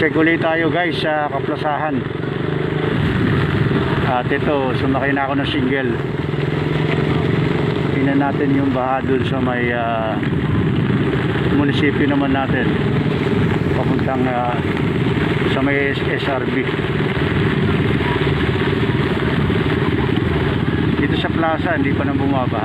Check ulit tayo guys sa kaplasahan. At ito, sumakay na ako ng single. Tingnan natin yung baha dun sa may ah, munisipyo naman natin. Papuntang ah, sa may SRB. Dito sa plaza, hindi pa nang bumaba.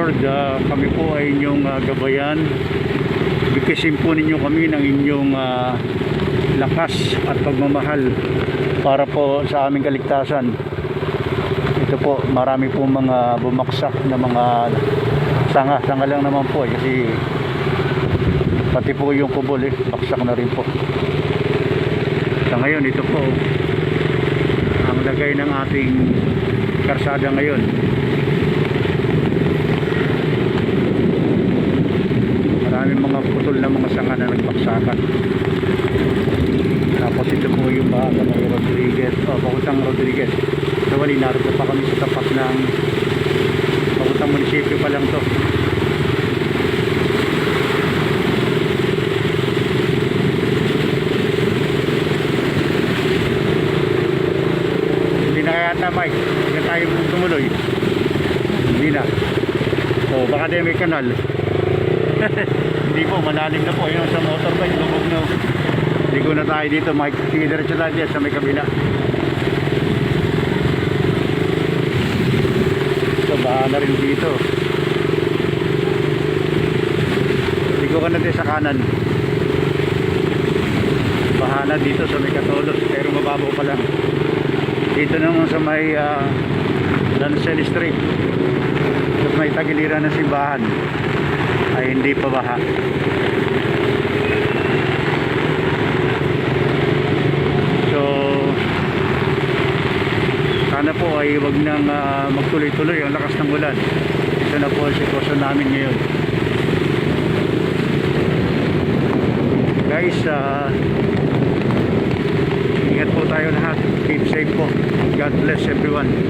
Lord, ah, kami po ay inyong ah, gabayan. Bigkasin po ninyo kami ng inyong ah, lakas at pagmamahal para po sa aming kaligtasan. Ito po, marami po mga bumaksak na mga sanga. Sanga lang naman po eh, kasi pati po yung kubol eh, baksak na rin po. Sa ngayon, ito po ang lagay ng ating karsada ngayon. Mga putol na mga sanga na nagbaksakan. Tapos ito po yung bahaga ng Rodriguez, o Pakutang Rodriguez. So wali, narito pa kami sa tapat ng Pakutang munisipyo pa lang to. Hindi na kaya Mike, hindi na tayo tumuloy. Hindi na. O baka din may kanal. Hindi po, malalim na po yung sa motorbike, lubog na. Ko na tayo dito. Sige, diretso tayo dyan sa may kabila. So, baha na rin dito. Ligo ka na din sa kanan. Baha na dito sa may katolos, pero mababaw pa lang. Dito naman sa may uh, Lancel Street. At may tagiliran ng simbahan ay hindi pa baha. So, sana po ay wag nang ah, magtuloy-tuloy ang lakas ng ulan. Ito na po ang sitwasyon namin ngayon. Guys, ah, ingat po tayo lahat. Keep safe po. God bless everyone.